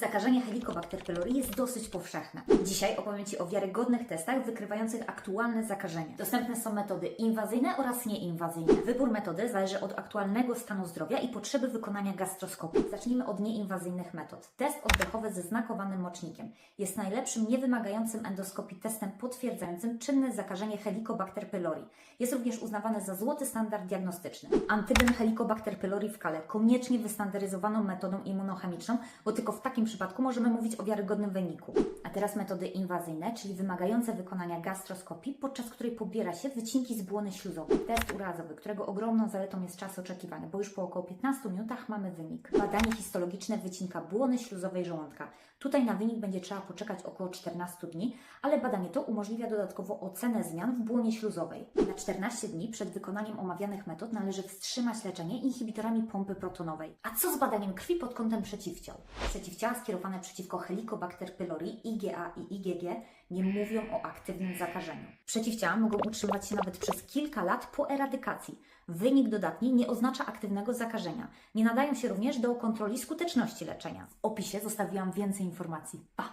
Zakażenie Helicobacter pylori jest dosyć powszechne. Dzisiaj opowiem Ci o wiarygodnych testach wykrywających aktualne zakażenie. Dostępne są metody inwazyjne oraz nieinwazyjne. Wybór metody zależy od aktualnego stanu zdrowia i potrzeby wykonania gastroskopii. Zacznijmy od nieinwazyjnych metod. Test oddechowy ze znakowanym mocznikiem jest najlepszym, niewymagającym endoskopii testem potwierdzającym czynne zakażenie Helicobacter pylori. Jest również uznawany za złoty standard diagnostyczny. Antygen Helicobacter pylori w kale koniecznie wystandaryzowaną metodą immunochemiczną, bo tylko w takim przypadku możemy mówić o wiarygodnym wyniku. Teraz metody inwazyjne, czyli wymagające wykonania gastroskopii, podczas której pobiera się wycinki z błony śluzowej. Test urazowy, którego ogromną zaletą jest czas oczekiwania, bo już po około 15 minutach mamy wynik. Badanie histologiczne wycinka błony śluzowej żołądka. Tutaj na wynik będzie trzeba poczekać około 14 dni, ale badanie to umożliwia dodatkowo ocenę zmian w błonie śluzowej. Na 14 dni przed wykonaniem omawianych metod należy wstrzymać leczenie inhibitorami pompy protonowej. A co z badaniem krwi pod kątem przeciwciał? Przeciwciała skierowane przeciwko Helicobacter pylori, IgA i IgG nie mówią o aktywnym zakażeniu. Przeciwciała mogą utrzymywać się nawet przez kilka lat po eradykacji. Wynik dodatni nie oznacza aktywnego zakażenia. Nie nadają się również do kontroli skuteczności leczenia. W opisie zostawiłam więcej informacji. Pa!